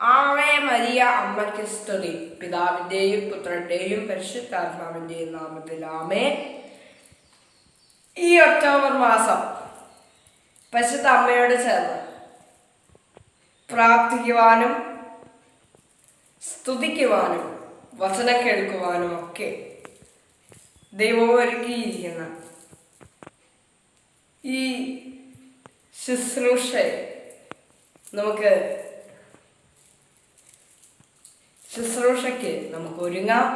Ave Maria അമ്മയ്ക്ക് സ്തുതി. പിതാവിന്റെയും പുത്രന്റെയും പരിശുദ്ധാത്മാവിന്റെയും നാമത്തിൽ ആമേ. ഈ ഒക്ടോബർ മാസം പരിശുദ്ധ അമ്മയോട് ചേർന്ന് പ്രാർത്ഥിക്കുവാനും സ്തുതിക്കുവാനും വചന കേൾക്കുവാനും ഒക്കെ ദൈവം ഒരുക്കിയിരിക്കുന്ന ഈ ശുശ്രൂഷയെ നമുക്ക് ശുശ്രൂഷയ്ക്ക് നമുക്ക് ഒരുങ്ങാം.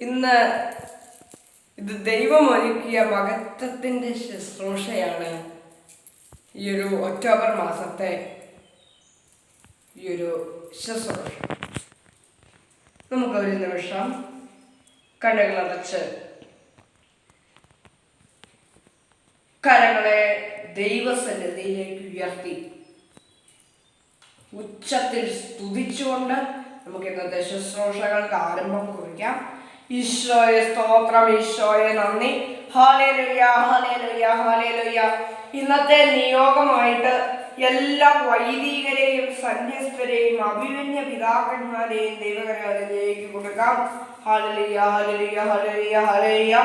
ഇന്ന് ഇത് ദൈവം ഒരുക്കിയ മഹത്വത്തിന്റെ ശുശ്രൂഷയാണ് ഈ ഒരു ഒക്ടോബർ മാസത്തെ ഈ ഒരു ശുശ്രൂഷ. നമുക്ക് ഒരു നിമിഷം കണ്ണുകളടച്ച് കരങ്ങളെ ദൈവസന്നിധിയിലേക്ക് ഉയർത്തി. ഉച്ചത്തിൽ സ്തുതിച്ചുകൊണ്ട് നമുക്ക് ഇന്നത്തെ ശുശ്രൂഷകൾക്ക് ആരംഭം കുറിക്കാം ഈശോയെ സ്തോത്രം ഈശോയെ നന്ദി ഹാലേലുയ്യ ഹാലേലുയ്യ ഹാലേലുയ്യ ഇന്നത്തെ നിയോഗമായിട്ട് എല്ലാ വൈദികരെയും സന്യസ്തരെയും അഭിമന്യ പിതാക്കന്മാരെയും ദൈവകരങ്ങളിലേക്ക് കൊടുക്കാം ഹാലലിയ ഹാലലിയ ഹാലലിയ ഹാലലിയ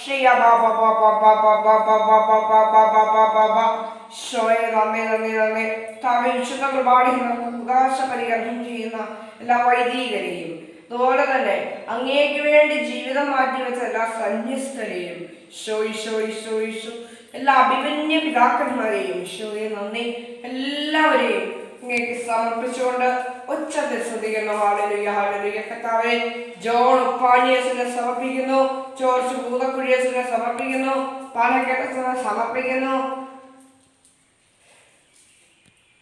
ശ്രീയ ബാബ ബാബ ബാബ ബാബ ബാബ ബാബ ബാബ ബാബ ശോയെ നന്ദി നന്ദി നന്ദി താമെ വിശുദ്ധ കുർബാടി അവകാശ പരികരണം ചെയ്യുന്ന എല്ലാ വൈദികരെയും അതുപോലെ തന്നെ അങ്ങേക്ക് വേണ്ടി ജീവിതം മാറ്റിവെച്ച എല്ലാ സന്യസ്തരെയും എല്ലാ അഭിമന്യ പിതാക്കന്മാരെയും ഷോയെ നന്ദി. എല്ലാവരെയും അങ്ങേക്ക് സമർപ്പിച്ചുകൊണ്ട് ഉച്ചത്തിൽ ശ്രദ്ധിക്കുന്നു. ഹാളലുയ കർത്താവെ ജോൺ ഉപ്പാനിയസിനെ സമർപ്പിക്കുന്നു. ജോർജ് ഭൂതക്കുഴിയസിനെ സമർപ്പിക്കുന്നു. പാലക്കേട്ടസിനെ സമർപ്പിക്കുന്നു.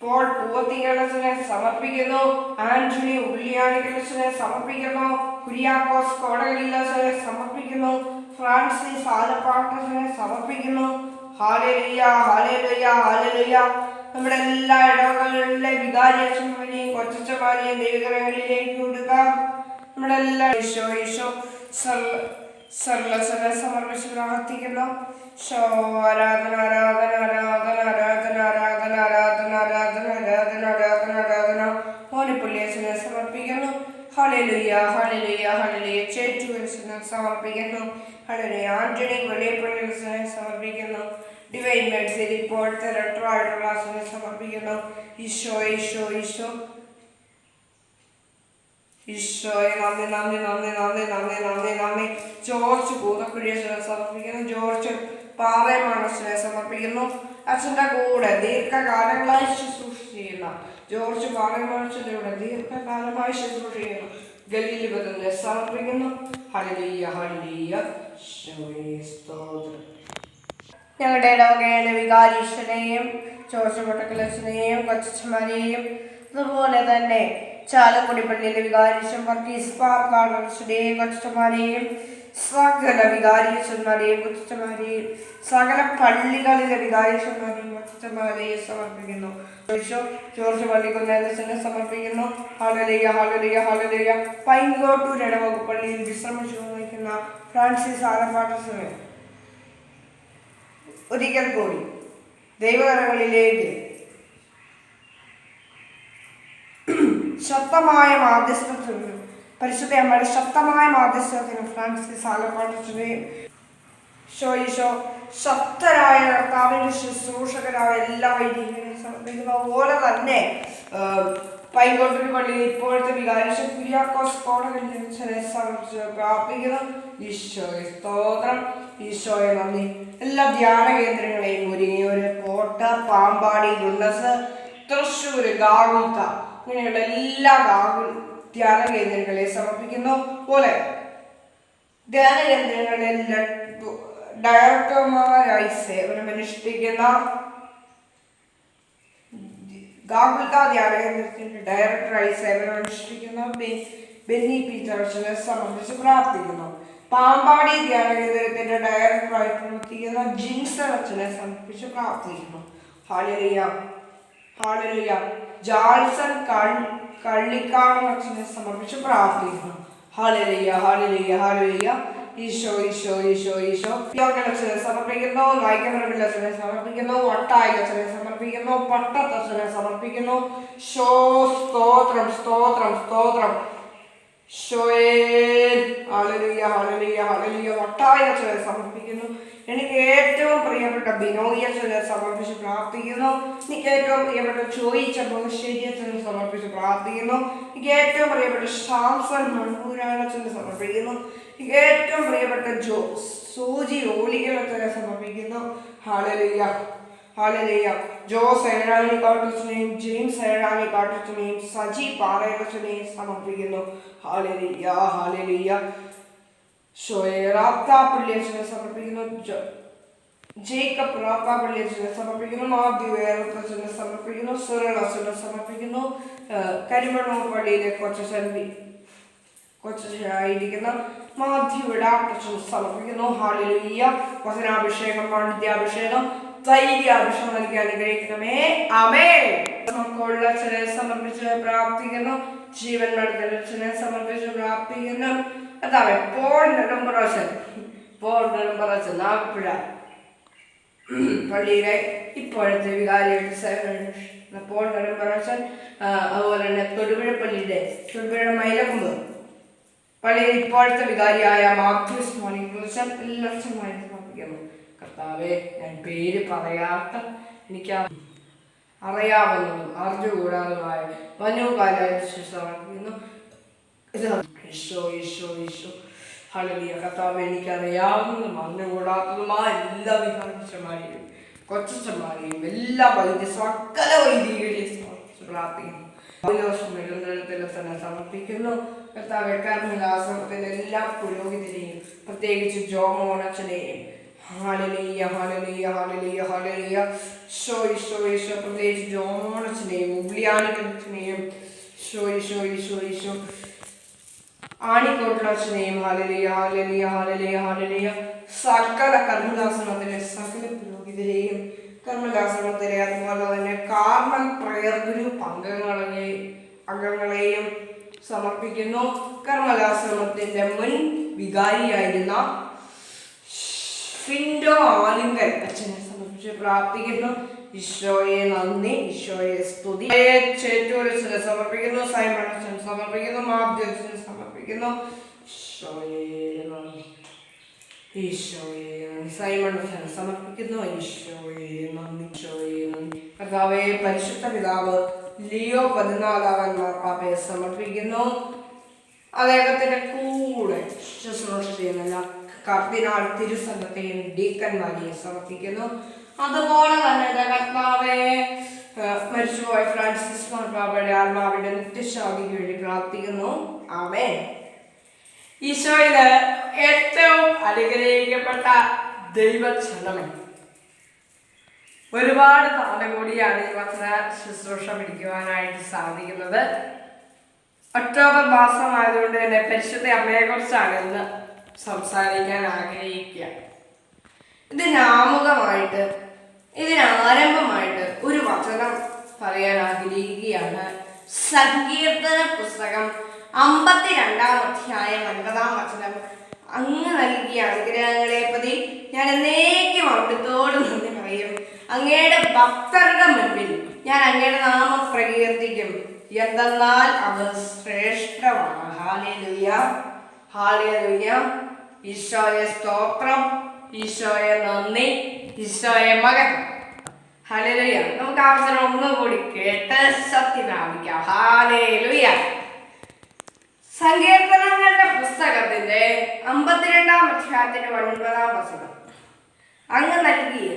പോൾ പൂവത്തികളസിനെ സമർപ്പിക്കുന്നു. ആന്റണി ഉള്ളിയാണികളസിനെ സമർപ്പിക്കുന്നു. കുര്യാക്കോസ് കോടകളിലസിനെ സമർപ്പിക്കുന്നു. ഫ്രാൻസിസ് ആലപ്പാട്ടസിനെ സമർപ്പിക്കുന്നു. ഹാലേലുയ്യ ഹാലേലുയ്യ ഹാലേലുയ്യ നമ്മുടെ എല്ലാ ഇടവകളിലെ വികാരിയച്ഛന്മാരെയും കൊച്ചച്ചമാരെയും ദൈവകരങ്ങളിലേക്ക് കൊടുക്കാം നമ്മുടെ എല്ലാ ഈശോ ഈശോ സർലസനെ സമർപ്പിച്ച് പ്രാർത്ഥിക്കുന്നു. ശോ ആരാധന ആരാധന ആരാധന ആരാധന ആരാധന ആരാധന ആരാധന ആരാധന ആരാധന മോനിപ്പുള്ളിയസിനെ സമർപ്പിക്കുന്നു ഹളിലുയ്യ ഹളിലുയ്യ ഹളിലുയ്യ ചേറ്റുവരസിനെ സമർപ്പിക്കുന്നു. ഹളിലുയ്യ ആന്റണി വെളിയപ്പള്ളിയസിനെ സമർപ്പിക്കുന്നു. ഡിവൈൻ മെഡ്സിൽ ഇപ്പോഴത്തെ ലെറ്റർ സമർപ്പിക്കുന്നു. ഈശോ ഈശോ ഈശോ. ഈശോയെ നന്ദി നന്ദി നന്ദി നന്ദി നന്ദി നന്ദി നന്ദി. ജോർജ് ഭൂതക്കുഴിയസിനെ സമർപ്പിക്കുന്നു. ജോർജ് പാറയമണസിനെ സമർപ്പിക്കുന്നു. അച്ഛന്റെ കൂടെ ദീർഘകാലങ്ങളായി ശുശ്രൂഷ ചെയ്യുന്ന ജോർജ് കൂടെ ദീർഘകാലമായി ശുശ്രൂഷ ചെയ്യുന്ന ഗലീലി ബദലിനെ സമർപ്പിക്കുന്നു. ഹലിയ ഹലിയ ഞങ്ങളുടെ ഇടവകയുടെ വികാരീശ്വരനെയും ജോർജ് കൊട്ടക്കലച്ചനെയും കൊച്ചന്മാരെയും അതുപോലെ തന്നെ ചാലക്കുടി പള്ളിയിലെ വർഗീസ് പാർക്കാണ് കൊച്ചന്മാരെയും സകല വികാരിയച്ചന്മാരെയും കൊച്ചന്മാരെയും സകല പള്ളികളിലെ വികാരിയച്ചന്മാരെയും കൊച്ചന്മാരെയും സമർപ്പിക്കുന്നു. ജോർജ് പള്ളിക്കുന്നേലച്ചനെ സമർപ്പിക്കുന്നു. ഹാളലയ്യ ഹാളലയ്യ ഹാളലയ്യ പൈങ്കോട്ടൂർ ഇടവകുപ്പള്ളിയിൽ വിശ്രമിച്ചു നിൽക്കുന്ന ഫ്രാൻസിസ് ആലപ്പാട്ടസിന് ഒരിക്കൽ കൂടി ദൈവകരകളിലേക്ക് ശക്തമായ മാധ്യസ്ഥ പരിശുദ്ധ അമ്മയുടെ ശക്തമായ മാധ്യസ്ഥത്തിന് ഫ്രാൻസിസ് ആലപ്പാട്ടത്തിനെയും ഷോ ഈശോ ശക്തരായ കർത്താവിന്റെ ശുശ്രൂഷകരായ എല്ലാ വൈദികരെയും സമർപ്പിക്കുന്ന പോലെ തന്നെ പൈങ്കോട്ടൂർ പള്ളിയിൽ ഇപ്പോഴത്തെ വികാരിച്ച കുര്യാക്കോസ് കോടകളിൽ സമർപ്പിച്ച് പ്രാർത്ഥിക്കുന്നു. ഈശോയെ സ്തോത്രം. ഈശോയെ നന്ദി. എല്ലാ ധ്യാന കേന്ദ്രങ്ങളെയും ഒരുങ്ങിയൊരു കോട്ട പാമ്പാടി ഗുണ്ടസ് തൃശ്ശൂർ ഗാഗുത്ത ഇങ്ങനെയുള്ള എല്ലാ ഗാഗുൽ ധ്യാന കേന്ദ്രങ്ങളെ സമർപ്പിക്കുന്നു. പോലെ ധ്യാന കേന്ദ്രങ്ങളിൽ ഡയറക്ടർമാരായി സേവനമനുഷ്ഠിക്കുന്ന ഗാഗുൽത്ത ധ്യാന കേന്ദ്രത്തിന്റെ ഡയറക്ടറായി സേവനമനുഷ്ഠിക്കുന്ന. ബെന്നി ബെന്നി ചർച്ചിനെ സംബന്ധിച്ച് പ്രാർത്ഥിക്കുന്നു. പാമ്പാടി ധ്യാന കേന്ദ്രത്തിന്റെ ഡയറക്ടറായി പ്രവർത്തിക്കുന്ന ജിൻസ് അച്ഛനെ സംബന്ധിച്ച് പ്രാർത്ഥിക്കുന്നു. ഹാലലിയ. ഹാലലിയ ജാൾസൺ കള്ളിക്കാട് അച്ഛനെ സമർപ്പിച്ച് പ്രാർത്ഥിക്കുന്നു. ഹാലലിയ ഹാലലിയ ഹാലലിയ ഈശോ ഈശോ ഈശോ ഈശോ. യോഗലക്ഷനെ സമർപ്പിക്കുന്നു നായികമരവില്ലച്ചനെ സമർപ്പിക്കുന്നു വട്ടായിലച്ചനെ സമർപ്പിക്കുന്നു പട്ടത്തച്ഛനെ സമർപ്പിക്കുന്നു. ശോ സ്തോത്രം സ്തോത്രം സ്തോത്രം. വട്ടായ സമർപ്പിക്കുന്നു. എനിക്ക് ഏറ്റവും പ്രിയപ്പെട്ട ബിനോയ അച്ഛനെ സമർപ്പിച്ച് പ്രാർത്ഥിക്കുന്നു. എനിക്ക് ഏറ്റവും പ്രിയപ്പെട്ട ചോയിച്ച ബഹുശ്ശേരിയെ അച്ഛനെ സമർപ്പിച്ച് പ്രാർത്ഥിക്കുന്നു. എനിക്ക് ഏറ്റവും പ്രിയപ്പെട്ട ശാംസൻ മൺപൂരാൻ അച്ഛനെ സമർപ്പിക്കുന്നു. എനിക്ക് ഏറ്റവും പ്രിയപ്പെട്ട ജോ സൂചി ഓലികളെ അച്ഛനെ സമർപ്പിക്കുന്നു. ഹാലലുയ്യ ഹാലലുയ്യ ജോസ് ഏഴാണി കാട്ടുച്ചനെയും ജെയിംസ് ഏഴാണി കാട്ടുച്ചനെയും സജി പാറയച്ചനെയും സമർപ്പിക്കുന്നു ഹാലലുയ്യ ഹാലലുയ്യ ഷോയറാത്ത പള്ളിയച്ചനെ സമർപ്പിക്കുന്നു ജേക്കബ് റാത്ത പള്ളിയച്ചനെ സമർപ്പിക്കുന്നു മാത്യു വേറച്ചനെ സമർപ്പിക്കുന്നു അച്ഛനെ സമർപ്പിക്കുന്നു കരിമണ്ണൂർ പള്ളിയിലെ കൊച്ചൻ കൊച്ചായിരിക്കുന്ന അച്ഛൻ സമർപ്പിക്കുന്നു ഹാളിലുയ്യ വസനാഭിഷേകം പാണ്ഡിത്യാഭിഷേകം ധൈര്യാഭിഷേകം നൽകി അനുഗ്രഹിക്കണമേ അമേ നമുക്കുള്ള അച്ഛനെ സമർപ്പിച്ച് പ്രാർത്ഥിക്കുന്നു. ജീവൻ നടത്തുന്ന അച്ഛനെ സമർപ്പിച്ച് പ്രാർത്ഥിക്കുന്നു. അതാവേ പോൾ നെടുമ്പറച്ചൻ പോൾ നെടുമ്പറച്ചൻ നാപ്പിഴ പള്ളിയിലെ ഇപ്പോഴത്തെ വികാരിയുടെ സേവനം പോൾ നെടുമ്പറച്ചൻ അതുപോലെ തന്നെ തൊടുപുഴ പള്ളിയുടെ തൊടുപുഴ മൈലകുമ്പ് പള്ളിയിൽ ഇപ്പോഴത്തെ വികാരിയായ മാത്യൂസ് മോണിക്കുറിച്ച് എല്ലാ അച്ഛന്മാരും സമർപ്പിക്കുന്നു കർത്താവെ ഞാൻ പേര് പറയാത്ത എനിക്ക് അറിയാമെന്നും അറിഞ്ഞു കൂടാതുമായ വന്യകാലായ കാലുന്നു ഈശോ ഈശോ ഈശോ. കർത്താവ് എനിക്കറിയാവുന്നതും അറിഞ്ഞുകൂടാത്തതുമായ എല്ലാ വികാരിച്ചന്മാരെയും കൊച്ചമാരെയും എല്ലാ വൈദ്യ സകല വൈദികളെയും പ്രാർത്ഥിക്കുന്നു. സമർപ്പിക്കുന്നു. കർത്താവ് കർമ്മലാശ്രമത്തിലെ എല്ലാ പുരോഹിതരെയും പ്രത്യേകിച്ച് ജോമോണച്ചനെയും ഹാലലീയ ഹാലലീയ ഹാലലീയ ഹാലലീയ ഷോയ് ഷോയ് ഷോ പ്രത്യേകിച്ച് ജോമോണച്ചനെയും ഉബ്ലിയാനിക്കച്ചനെയും ഷോയ് ഷോയ് ഷോയ് ഷോ ആണിക്കോട്ടിലച്ഛനെയും ഹാലലിയ ഹാലലിയ ഹാലലിയ ഹാലലിയ സകല കർമ്മദാസനത്തിലെ സകല പുരോഹിതരെയും കർമ്മദാസനത്തിലെ അതുപോലെ തന്നെ കാർമൽ പ്രയർ ഗ്രൂപ്പ് അംഗങ്ങളെ അംഗങ്ങളെയും സമർപ്പിക്കുന്നു. കർമ്മദാസനത്തിന്റെ മുൻ വികാരിയായിരുന്ന ഫിൻഡോ ആലിംഗൻ അച്ഛനെ സമർപ്പിച്ച് പ്രാർത്ഥിക്കുന്നു. ഈശോയെ നന്ദി ഈശോയെ സ്തുതി. ചേറ്റൂരച്ഛനെ സമർപ്പിക്കുന്നു സൈമൺ അച്ഛൻ സമർപ്പിക്കുന്നു മാബ്ജന് സമർപ്പിക്കുന്നു. ഈശോയെ നന്ദി. ഈശോയെ നന്ദി. സൈമൺ അച്ഛനെ സമർപ്പിക്കുന്നു. ഈശോയെ നന്ദി ഈശോയെ നന്ദി. കർത്താവെ പരിശുദ്ധ പിതാവ് ലിയോ മാർപ്പാപ്പയെ സമർപ്പിക്കുന്നു. അദ്ദേഹത്തിന്റെ കൂടെ ശുശ്രൂഷ ചെയ്യുന്ന കർദിനാൾ തിരുസംഘത്തെയും ഡീക്കന്മാരെയും സമർപ്പിക്കുന്നു. അതുപോലെ തന്നെ കർത്താവെ മരിച്ചുപോയ ഫ്രാൻസിസ് മാർപ്പാപ്പയുടെ ആത്മാവിന്റെ നിത്യശാന്തിക്ക് വേണ്ടി പ്രാർത്ഥിക്കുന്നു. ആമേ ഈശോയിൽ ഏറ്റവും അനുഗ്രഹിക്കപ്പെട്ട ദൈവക്ഷണമേ ഒരുപാട് നാളും കൂടിയാണ് ഈ വസ്ത്ര ശുശ്രൂഷ പിടിക്കുവാനായിട്ട് സാധിക്കുന്നത്. ഒക്ടോബർ മാസമായതുകൊണ്ട് തന്നെ പരിശുദ്ധ അമ്മയെക്കുറിച്ചാണ് ഇന്ന് സംസാരിക്കാൻ ആഗ്രഹിക്കുക ഇതിന് ആമുഖമായിട്ട് ഇതിന് ആരംഭമായിട്ട് ഒരു വചനം പറയാൻ ആഗ്രഹിക്കുകയാണ് സങ്കീർത്തന പുസ്തകം അമ്പത്തിരണ്ടാം അധ്യായം ഒൻപതാം വചനം. അങ്ങ് നൽകിയ അനുഗ്രഹങ്ങളെ പ്രതി ഞാൻ എന്നേക്കും അവിടുത്തോട് നന്ദി പറയും. അങ്ങയുടെ ഭക്തരുടെ മുൻപിൽ ഞാൻ അങ്ങയുടെ നാമം പ്രകീർത്തിക്കും. എന്തെന്നാൽ അത് ശ്രേഷ്ഠമാണ്. ഹാലേലുയ്യ ഹാലേലുയ്യ ഈശോയെ സ്തോത്രം ഈശോയെ നന്ദി ഈശോയെ മകൻ ഹലലുയ നമുക്ക് അവസരം ഒന്നുകൂടി കേട്ട് സത്യനാമിക്കാം ഹാലേലുയ സങ്കീർത്തനങ്ങളുടെ പുസ്തകത്തിന്റെ അമ്പത്തിരണ്ടാം അധ്യായത്തിന്റെ ഒൻപതാം വചനം. അങ്ങ് നൽകിയ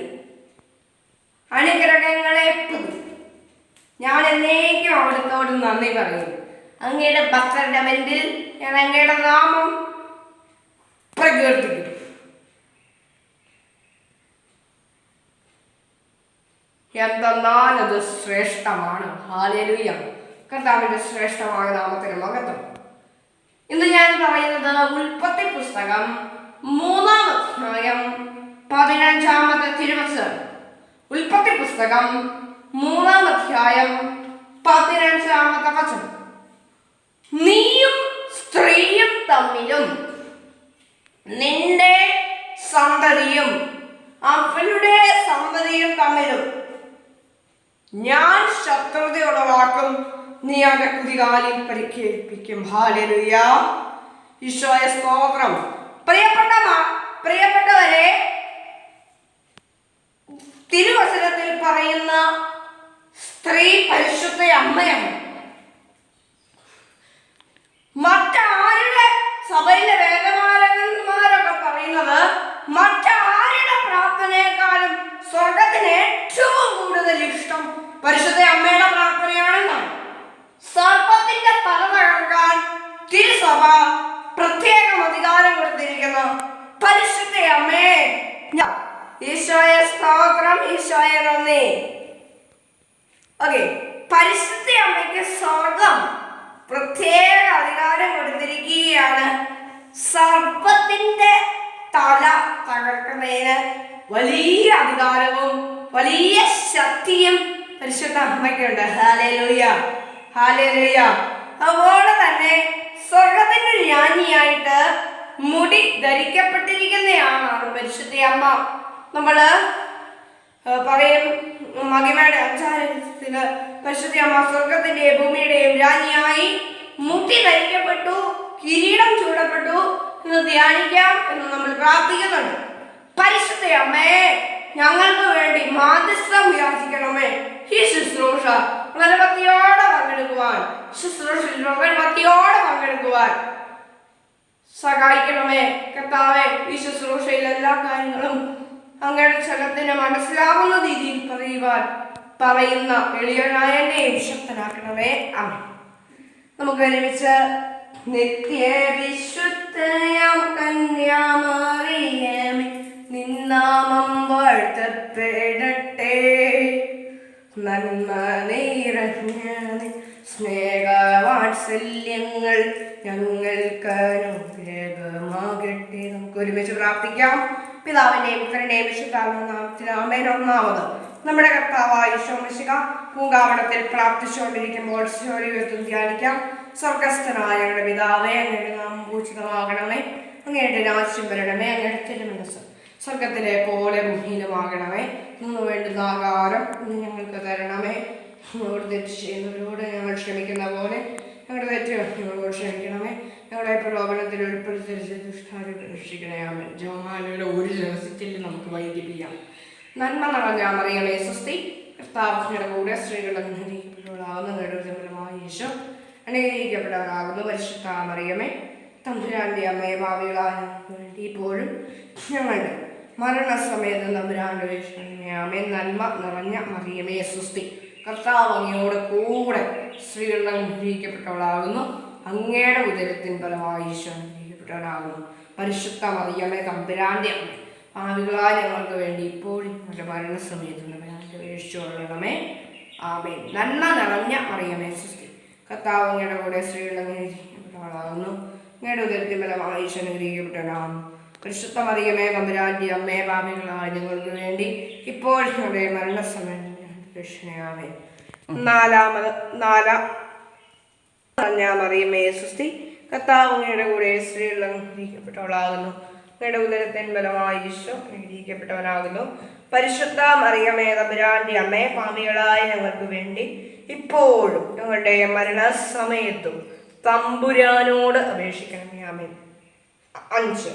അനുഗ്രഹങ്ങളെ ഞാൻ എന്നേക്കും അവിടുത്തോട് നന്ദി പറയുന്നു അങ്ങയുടെ ഭക്തരുടെ മെന്റിൽ ഞാൻ അങ്ങയുടെ നാമം പ്രകീർത്തിക്കും. എന്തെന്നാൽ അത് ശ്രേഷ്ഠമാണ്. ഹാലേലുയ കർത്താവിന്റെ ശ്രേഷ്ഠമായ നാമത്തിന് മകത്വം ഇന്ന് ഞാൻ പറയുന്നത് ഉൽപ്പത്തി പുസ്തകം മൂന്നാം അധ്യായം പതിനഞ്ചാമത്തെ തിരുവചനം. ഉൽപ്പത്തി പുസ്തകം മൂന്നാം അധ്യായം പതിനഞ്ചാമത്തെ വചനം. നീയും സ്ത്രീയും തമ്മിലും നിന്റെ സന്തതിയും അവരുടെ സന്തതിയും തമ്മിലും ഞാൻ ശത്രുത ഉളവാക്കും നീ അവന്റെ കുതികാലിൽ പരിക്കേൽപ്പിക്കും. ഹാലലുയ ഈശോയ സ്തോത്രം. പ്രിയപ്പെട്ട പ്രിയപ്പെട്ടവരെ തിരുവചനത്തിൽ പറയുന്ന സ്ത്രീ പരിശുദ്ധ അമ്മയാണ്. മറ്റാരുടെ സഭയിലെ പറയുന്നത് മറ്റാരുടെ പ്രാർത്ഥനയെക്കാളും സ്വർഗത്തിന് ഏറ്റവും കൂടുതൽ ഇഷ്ടം പരിശുദ്ധ അമ്മയുടെ പ്രാർത്ഥനയാണെന്നാണ്. സർപ്പത്തിന്റെ തല തകർക്കാൻ തിരുസഭ പ്രത്യേകം അധികാരം കൊടുത്തിരിക്കുന്നു. പരിശുദ്ധ അമ്മേ ഈശോയെ സ്തോത്രം ഈശോയെ നന്ദി. ഓക്കെ പരിശുദ്ധ അമ്മയ്ക്ക് സ്വർഗം പ്രത്യേക അധികാരം കൊടുത്തിരിക്കുകയാണ്. സർപ്പത്തിന്റെ തല തകർക്കുന്നതിന് വലിയ അധികാരവും വലിയ ശക്തിയും പരിശുദ്ധ അമ്മയ്ക്കുണ്ട്. ഹാലേലൂയ ഹാലേലൂയ അതുപോലെ തന്നെ സ്വർഗത്തിന്റെ രാജ്ഞിയായിട്ട് മുടി ധരിക്കപ്പെട്ടിരിക്കുന്നതാണ് പരിശുദ്ധ അമ്മ. നമ്മൾ പറയും മഹിമയുടെ അച്ചാരത്തിൽ പരിശുദ്ധ അമ്മ സ്വർഗത്തിന്റെയും ഭൂമിയുടെയും രാജ്ഞിയായി മുട്ടി ധരിക്കപ്പെട്ടു കിരീടം ചൂടപ്പെട്ടു എന്ന് ധ്യാനിക്കാം എന്ന് നമ്മൾ പ്രാർത്ഥിക്കുന്നുണ്ട്. പരിശുദ്ധ അമ്മേ ഞങ്ങൾക്ക് വേണ്ടി മാധ്യസ്ഥം യാചിക്കണമേ ഈ ശുശ്രൂഷ ഭക്തിയോടെ പങ്കെടുക്കുവാൻ വളരെ ഭക്തിയോടെ പങ്കെടുക്കുവാൻ സഹായിക്കണമേ. കർത്താവെ ഈ ശുശ്രൂഷയിൽ എല്ലാ കാര്യങ്ങളും അങ്ങയുടെ ചലത്തിന് മനസ്സിലാവുന്ന രീതിയിൽ പറയുവാൻ പറയുന്ന എളിയനായ എന്നെ ശക്തനാക്കണമേ അമ്മ നമുക്ക് ഒരുമിച്ച് നിത്യ വിശുദ്ധയാം കന്യാമറിയമേ. നിന്നാമം വാഴ്ത്തപ്പെടട്ടെ. നന്മ നിറഞ്ഞ സ്നേഹവാത്സല്യങ്ങൾ ഞങ്ങൾക്ക് അനുഗ്രഹമാകട്ടെ. നമുക്ക് ഒരുമിച്ച് പ്രാർത്ഥിക്കാം. പിതാവിന്റെയും പുത്രന്റെയും വിശുദ്ധാത്മനാമത്തിൽ ആമേൻ. ഒന്നാമത് നമ്മുടെ കർത്താവായ ഈശോമിശിക പൂങ്കാവണത്തിൽ പ്രാർത്ഥിച്ചുകൊണ്ടിരിക്കുമ്പോൾ ശോരിവത്തും ധ്യാനിക്കാം. സ്വർഗസ്ഥനായ പിതാവേ അങ്ങയുടെ നാമം പൂജിതമാകണമേ. അങ്ങയുടെ രാജ്യം വരണമേ അങ്ങയുടെ തിരുമനസ് സ്വർഗത്തിലെ പോലെ ഭൂമിയിലുമാകണമേ ഇന്ന് വേണ്ടുന്ന ആകാരം ഞങ്ങൾക്ക് തരണമേ. ഞങ്ങളോട് തെറ്റ് ചെയ്യുന്നവരോട് ഞങ്ങൾ ക്ഷമിക്കുന്ന പോലെ ഞങ്ങളുടെ തെറ്റ് ഞങ്ങളോട് ക്ഷമിക്കണമേ. ഞങ്ങളെ പ്രലോഭനത്തിൽ ഉൾപ്പെടുത്തിച്ച് ദുഷ്ടാരി രക്ഷിക്കണേ ആമൻ. ജോമാലയുടെ ഒരു രഹസ്യത്തിൽ നമുക്ക് വൈകിപ്പിക്കാം. നന്മ നിറഞ്ഞ മറിയമേ സ്വസ്തി. കർത്താവ് കൂടെ സ്ത്രീകളുടെ ആവുന്ന നെടുതമ്പലമായ യേശു. അനുഗ്രഹിക്കപ്പെട്ടവരാകുന്നു പരിശുദ്ധ മറിയമേ തമ്പുരാന്റെ അമ്മയെ ഭാവികളായ ഇപ്പോഴും ഞങ്ങളുടെ മരണസമയത്ത് തമ്പുരാന്റെ അമ്മേ നന്മ നിറഞ്ഞ മറിയമേ സുസ്തി കർത്താവ് അങ്ങയോട് കൂടെ സ്ത്രീകളുടെ അനുഗ്രഹിക്കപ്പെട്ടവളാകുന്നു അങ്ങയുടെ ഉദരത്തിൻ ഫലമായി ഈശോ അനുഗ്രഹിക്കപ്പെട്ടവനാകുന്നു പരിശുദ്ധ മറിയമേ തമ്പുരാന്റെ അമ്മ ഭാവികളായ ഞങ്ങൾക്ക് വേണ്ടി ഇപ്പോഴും ഞങ്ങളുടെ മരണസമയത്ത് തമ്പുരാന്റെ വേഷിച്ചുകൊള്ളണമേ ആമേ നന്മ നിറഞ്ഞ മറിയമേ സുസ്തി കർത്താവ് അങ്ങയുടെ കൂടെ അനുഗ്രഹിക്കപ്പെട്ടവളാകുന്നു അങ്ങയുടെ ഉദരത്തിൽ ഫലമായി ഈശോ അനുഗ്രഹിക്കപ്പെട്ടവനാകുന്നു. പരിശുദ്ധ മറിയമേ തമ്പുരാന്റെ അമ്മേ ഭാവികളായ ഞങ്ങൾക്ക് വേണ്ടി ഇപ്പോൾ ഞങ്ങളുടെ മരണസമയം രക്ഷണയാവേ നാലാമത് നാലാം മറിയമേ സുസ്തി കർത്താവ് അങ്ങയുടെ കൂടെ സ്ത്രീകൾ അനുഗ്രഹിക്കപ്പെട്ടവളാകുന്നു അങ്ങയുടെ ഉദരത്തിൻ ബലമായി ഈശോ അനുഗ്രഹിക്കപ്പെട്ടവനാകുന്നു. പരിശുദ്ധ മറിയമേ തമ്പുരാന്റെ അമ്മയെ പാപികളായ ഞങ്ങൾക്ക് വേണ്ടി ഇപ്പോഴും ഞങ്ങളുടെ മരണസമയത്തും തമ്പുരാനോട് അപേക്ഷിക്കണമേ ആമേൻ. അഞ്ച്.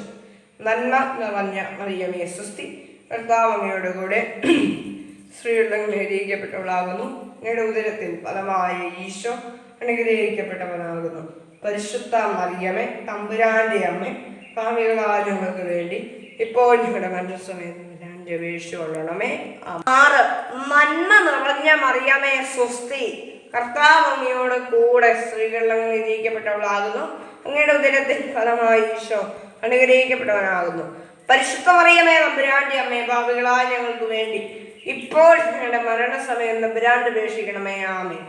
നന്മ നിറഞ്ഞ മറിയമേ സുസ്തി കർത്താവ് കൂടെ സ്ത്രീകൾ അനുഗ്രഹിക്കപ്പെട്ടവളാകുന്നു. അങ്ങയുടെ ഉദരത്തിൽ ഫലമായ ഈശോ അനുഗ്രഹിക്കപ്പെട്ടവനാകുന്നു. പരിശുദ്ധ മറിയമേ തമ്പുരാന്റെ അമ്മ പാമികളായ ഞങ്ങൾക്ക് വേണ്ടി ഇപ്പോൾ ഞങ്ങളുടെ മനസ്സമയത്ത് എന്റെ വീഴ്ച കൊള്ളണമേ ആറ് നന്മ നിറഞ്ഞ മറിയമേ സ്വസ്തി. കർത്താവ് കൂടെ അങ്ങ് നിരീക്ഷിക്കപ്പെട്ടവളാകുന്നു. അങ്ങയുടെ ഉദരത്തിൽ ഫലമായി ഈശോ അനുഗ്രഹിക്കപ്പെട്ടവനാകുന്നു. പരിശുദ്ധ മറിയമേ നമ്പുരാണ്ടി അമ്മേ ഭാവികളായ ഞങ്ങൾക്ക് വേണ്ടി ഇപ്പോൾ ഞങ്ങളുടെ മരണസമയം നമ്പുരാണ്ട് ഉപേക്ഷിക്കണമേ. ആമേ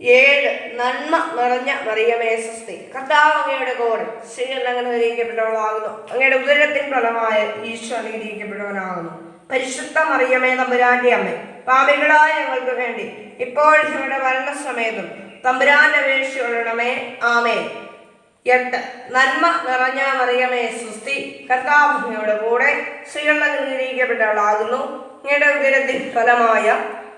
ഏഴ് നന്മ നിറഞ്ഞ മറിയമേ സ്വസ്തി കർത്താവ് അങ്ങയുടെ കോട് സ്ത്രീകൾ അങ്ങനെ നിരീക്കപ്പെട്ടവളാകുന്നു അങ്ങയുടെ ഉദരത്തിൻ ഫലമായ ഈശോ അനുഗ്രഹിക്കപ്പെട്ടവനാകുന്നു പരിശുദ്ധ മറിയമേ തമ്പുരാന്റെ അമ്മ പാപികളായ ഞങ്ങൾക്ക് വേണ്ടി ഇപ്പോൾ ഞങ്ങളുടെ മരണസമയത്തും തമ്പുരാന്റെ അപേക്ഷ കൊള്ളണമേ ആമേ എട്ട് നന്മ നിറഞ്ഞ മറിയമേ സുസ്തി കർത്താവിനോട് കൂടെ സ്ത്രീകളുടെ അനുഗ്രഹിക്കപ്പെട്ടവളാകുന്നു ഇങ്ങയുടെ ഉദരത്തിൻ ഫലമായ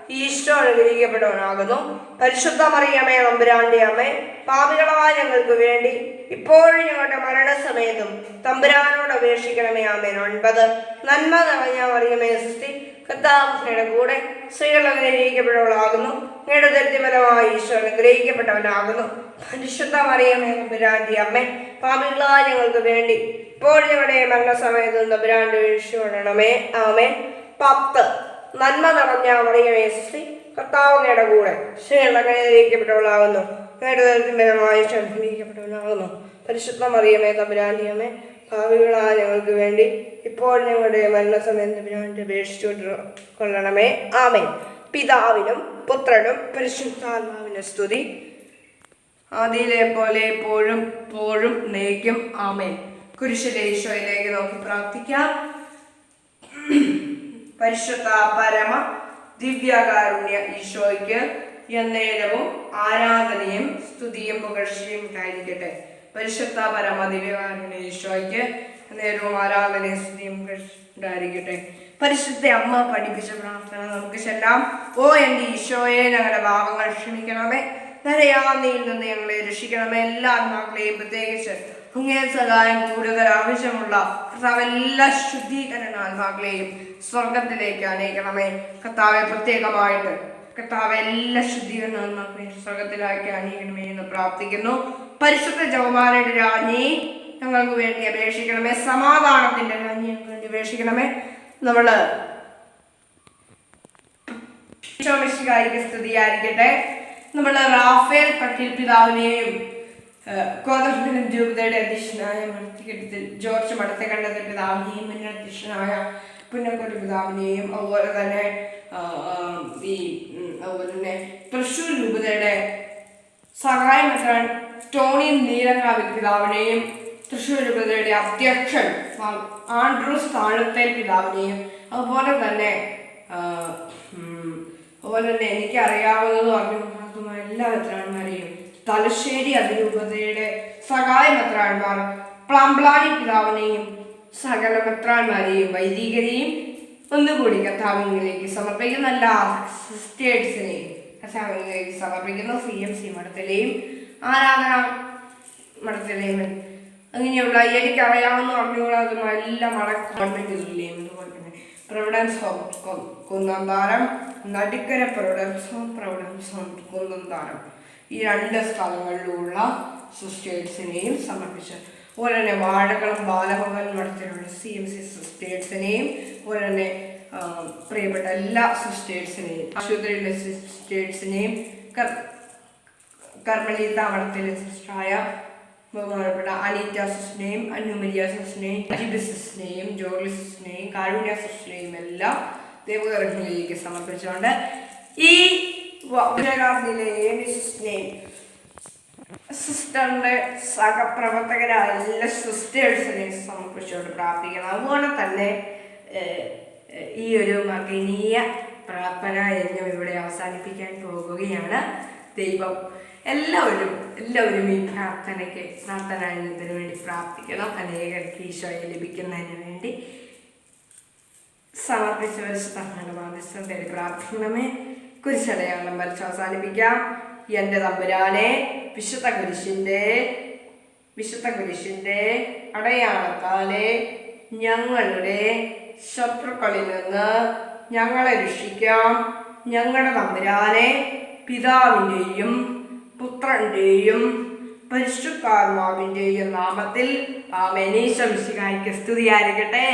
ഈശോ അനുഗ്രഹിക്കപ്പെട്ടവനാകുന്നു പരിശുദ്ധ മറിയമേ നമ്പുരാണ്ടി അമ്മേ പാപികളായ ഞങ്ങൾക്ക് വേണ്ടി ഇപ്പോഴും ഞങ്ങളുടെ മരണസമയത്തും തമ്പുരാനോട് അപേക്ഷിക്കണമേ ആമേൻ. ഒൻപത് നന്മ നിറഞ്ഞ മറിയമേ സൃഷ്ടി കർത്താവിനോട് കൂടെ സ്ത്രീകൾ അനുഗ്രഹിക്കപ്പെട്ടവളാകുന്നു. ഇങ്ങയുടെ ഉദരത്തിൻ ഫലമായ ഈശോ അനുഗ്രഹിക്കപ്പെട്ടവനാകുന്നു. പരിശുദ്ധ മറിയമേ നമ്പുരാണ്ടി അമ്മേ പാപികളായ ഞങ്ങൾക്ക് വേണ്ടി ഇപ്പോൾ ഞങ്ങളുടെ മരണസമയത്തും നമ്പുരാന്റെ വീഴ്ച ആമേ പത്ത് നന്മ നിറഞ്ഞ മറിയമേ ശ്രീ കർത്താവങ്ങയുടെ കൂടെ ശ്രീകരണക്കണയിലേക്കപ്പെട്ടവളാകുന്നു നേടുതരത്തിന്റെതായ ക്ഷണിക്കപ്പെട്ടവളാകുന്നു പരിശുദ്ധ മറിയമേ തമ്പുരാന്റെ അമ്മേ ഭാവികളായ ഞങ്ങൾക്ക് വേണ്ടി ഇപ്പോൾ ഞങ്ങളുടെ മരണസമയം തമ്പുരാന്റെ അപേക്ഷിച്ചു കൊള്ളണമേ ആമേ പിതാവിനും പുത്രനും പരിശുദ്ധാത്മാവിനും സ്തുതി. ആദിയിലെ പോലെ എപ്പോഴും പോഴും നയിക്കും ആമേ കുരിശിലെ നോക്കി പ്രാർത്ഥിക്കാം. പരിശുദ്ധ പരമ ദിവ്യകാരുണ്യ ഈശോയ്ക്ക് എന്നേരവും ആരാധനയും സ്തുതിയും പുകഴ്ചയും ഉണ്ടായിരിക്കട്ടെ. പരിശുദ്ധ പരമ ദിവ്യകാരുണ്യ ഈശോയ്ക്ക് എന്നേരവും ആരാധനയും സ്തുതിയും ഉണ്ടായിരിക്കട്ടെ. പരിശുദ്ധ അമ്മ പഠിപ്പിച്ച പ്രാർത്ഥന നമുക്ക് ചെല്ലാം. ഓ എന്റെ ഈശോയെ ഞങ്ങളുടെ പാപങ്ങൾ ക്ഷമിക്കണമേ. നരയാന്നിയിൽ നിന്ന് ഞങ്ങളെ രക്ഷിക്കണമേ. എല്ലാ ആത്മാക്കളെയും പ്രത്യേകിച്ച് അങ്ങേ സഹായം കൂടുതൽ ആവശ്യമുള്ള എല്ലാ ശുദ്ധീകരണ ആത്മാക്കളെയും സ്വർഗത്തിലേക്ക് അനയിക്കണമേ കർത്താവെ പ്രത്യേകമായിട്ട് കർത്താവ് എല്ലാ ശുദ്ധീകരണ സ്വർഗത്തിലാക്കി അനയിക്കണമേ എന്ന് പ്രാർത്ഥിക്കുന്നു. പരിശുദ്ധ ജവമാനയുടെ രാജ്ഞി ഞങ്ങൾക്ക് വേണ്ടി അപേക്ഷിക്കണമേ. സമാധാനത്തിന്റെ രാജ്ഞി ഞങ്ങൾക്ക് വേണ്ടി അപേക്ഷിക്കണമേ. നമ്മൾ ഈശോമിശിഹായിക്ക് സ്തുതിയായിരിക്കട്ടെ. നമ്മൾ റാഫേൽ പട്ടീൽ പിതാവിനെയും കോതമംഗലം രൂപതയുടെ അധ്യക്ഷനായ ജോർജ് മടത്തക്കണ്ടത്തെ പിതാവിനെയും മുൻ പുന്നക്കോട് പിതാവിനെയും അതുപോലെ തന്നെ ഈ അതുപോലെ തന്നെ തൃശ്ശൂർ രൂപതയുടെ സഹായമെത്താൻ ടോണി നീലങ്കാവിൽ പിതാവിനെയും തൃശ്ശൂർ രൂപതയുടെ അധ്യക്ഷൻ ആൻഡ്രൂസ് താഴത്തെ പിതാവിനെയും അതുപോലെ തന്നെ അതുപോലെ തന്നെ എനിക്കറിയാവുന്നത് പറഞ്ഞു എല്ലാ മെത്രാന്മാരെയും തലശ്ശേരി അതിരൂപതയുടെ സഹായ മെത്രാന്മാർ പ്ലാംബ്ലാനി പിതാവിനെയും സകല മെത്രാന്മാരെയും വൈദികരെയും ഒന്നുകൂടി കഥാവിംഗിലേക്ക് സമർപ്പിക്കുന്ന എല്ലാ സിസ്റ്റേഴ്സിനെയും കഥാവിംഗിലേക്ക് സമർപ്പിക്കുന്ന സി എം സി മഠത്തിലെയും ആരാധന മഠത്തിലെയും അങ്ങനെയുള്ള എനിക്കറിയാവുന്ന അറിഞ്ഞുകൂടാതുമായ എല്ലാ മഠ ഗവൺമെന്റുകളിലെയും അതുപോലെ തന്നെ. പ്രൊവിഡൻസ് ഹോം കൊ- Kunnanthanam Nadukkara providence home providence home Kunnantharam ഈ രണ്ട് സ്ഥലങ്ങളിലുള്ള സിസ്റ്റേഴ്സിനെയും സമർപ്പിച്ചു അതുപോലെ തന്നെ വാഴകളും ബാലഭവൻ നടത്തിയിട്ടുള്ള സി എം സി സിസ്റ്റേഴ്സിനെയും അതുപോലെ തന്നെ പ്രിയപ്പെട്ട എല്ലാ സിസ്റ്റേഴ്സിനെയും ആശുപത്രിയിലെ സിസ്റ്റേഴ്സിനെയും കർമ്മലീത മഠത്തിലെ സിസ്റ്ററായ ബഹുമാനപ്പെട്ട അനീറ്റ സിസ്റ്റിനെയും അനുമരിയ സിസ്റ്റിനെയും അജിബ് സിസ്റ്റിനെയും ജോർലി സിസ്റ്റിനെയും കാരുണ്യ സിസ്റ്റിനെയും എല്ലാം ദേവകർമ്മിലേക്ക് സമർപ്പിച്ചുകൊണ്ട് ഈ വിജയകാന്തിയിലെ ഏമി സിസ്റ്റിനെയും സിസ്റ്ററിന്റെ സഹപ്രവർത്തകരായ എല്ലാ സിസ്റ്റേഴ്സിനെയും സമർപ്പിച്ചുകൊണ്ട് പ്രാർത്ഥിക്കണം അതുപോലെ തന്നെ ഈ ഒരു മകനീയ പ്രാർത്ഥന യജ്ഞം ഇവിടെ അവസാനിപ്പിക്കാൻ പോകുകയാണ് ദൈവം. എല്ലാവരും എല്ലാവരും ഈ പ്രാർത്ഥനയ്ക്ക് പ്രാർത്ഥന യജ്ഞത്തിന് വേണ്ടി പ്രാർത്ഥിക്കണം. അനേകർക്ക് ഈശോയെ ലഭിക്കുന്നതിന് വേണ്ടി സമർപ്പിച്ച പരിശുദ്ധങ്ങളുടെ മാനസം തേടി പ്രാർത്ഥിക്കണമേ കുരിശടയാളം വരച്ച് അവസാനിപ്പിക്കാം. എന്റെ തമ്പുരാനെ വിശുദ്ധ കുരിശിന്റെ വിശുദ്ധ കുരിശിന്റെ അടയാളത്താലെ ഞങ്ങളുടെ ശത്രുക്കളിൽ നിന്ന് ഞങ്ങളെ രക്ഷിക്കാം. ഞങ്ങളുടെ തമ്പുരാനെ പിതാവിന്റെയും പുത്രന്റെയും പരിശുദ്ധാത്മാവിന്റെയും നാമത്തിൽ ആമേനീശം സ്തുതിയായിരിക്കട്ടെ.